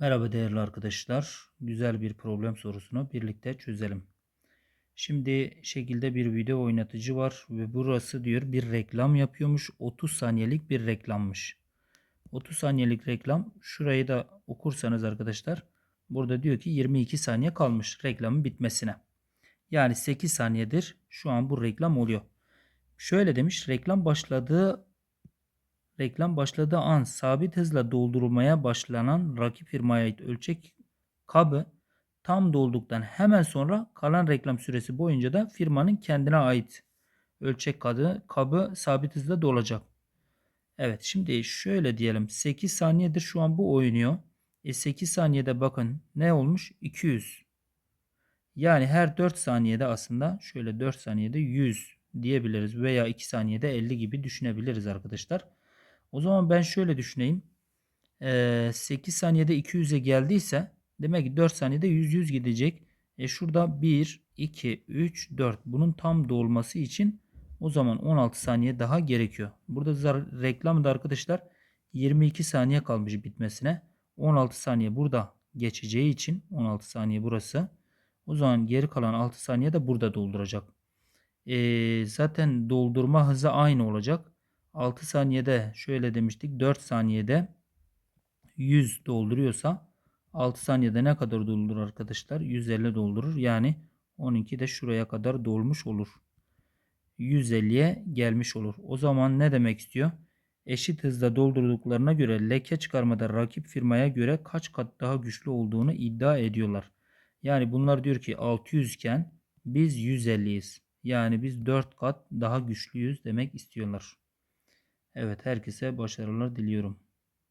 Merhaba değerli arkadaşlar. Güzel bir problem sorusunu birlikte çözelim. Şimdi şekilde bir video oynatıcı var ve burası diyor bir reklam yapıyormuş. 30 saniyelik bir reklammış. 30 saniyelik reklam şurayı da okursanız arkadaşlar burada diyor ki 22 saniye kalmış reklamın bitmesine. Yani 8 saniyedir şu an bu reklam oluyor. Şöyle demiş reklam başladığı reklam başladığı an sabit hızla doldurulmaya başlanan rakip firmaya ait ölçek kabı tam dolduktan hemen sonra kalan reklam süresi boyunca da firmanın kendine ait ölçek kabı, kabı sabit hızla dolacak. Evet şimdi şöyle diyelim 8 saniyedir şu an bu oynuyor. E 8 saniyede bakın ne olmuş 200. Yani her 4 saniyede aslında şöyle 4 saniyede 100 diyebiliriz veya 2 saniyede 50 gibi düşünebiliriz arkadaşlar. O zaman ben şöyle düşüneyim. Ee, 8 saniyede 200'e geldiyse demek ki 4 saniyede 100 100 gidecek. E şurada 1, 2, 3, 4 bunun tam dolması için o zaman 16 saniye daha gerekiyor. Burada reklamda arkadaşlar 22 saniye kalmış bitmesine. 16 saniye burada geçeceği için 16 saniye burası. O zaman geri kalan 6 saniye de burada dolduracak. E, zaten doldurma hızı aynı olacak. 6 saniyede şöyle demiştik 4 saniyede 100 dolduruyorsa 6 saniyede ne kadar doldurur arkadaşlar? 150 doldurur. Yani 12 de şuraya kadar dolmuş olur. 150'ye gelmiş olur. O zaman ne demek istiyor? Eşit hızda doldurduklarına göre leke çıkarmada rakip firmaya göre kaç kat daha güçlü olduğunu iddia ediyorlar. Yani bunlar diyor ki 600 iken biz 150'yiz. Yani biz 4 kat daha güçlüyüz demek istiyorlar. Evet herkese başarılar diliyorum.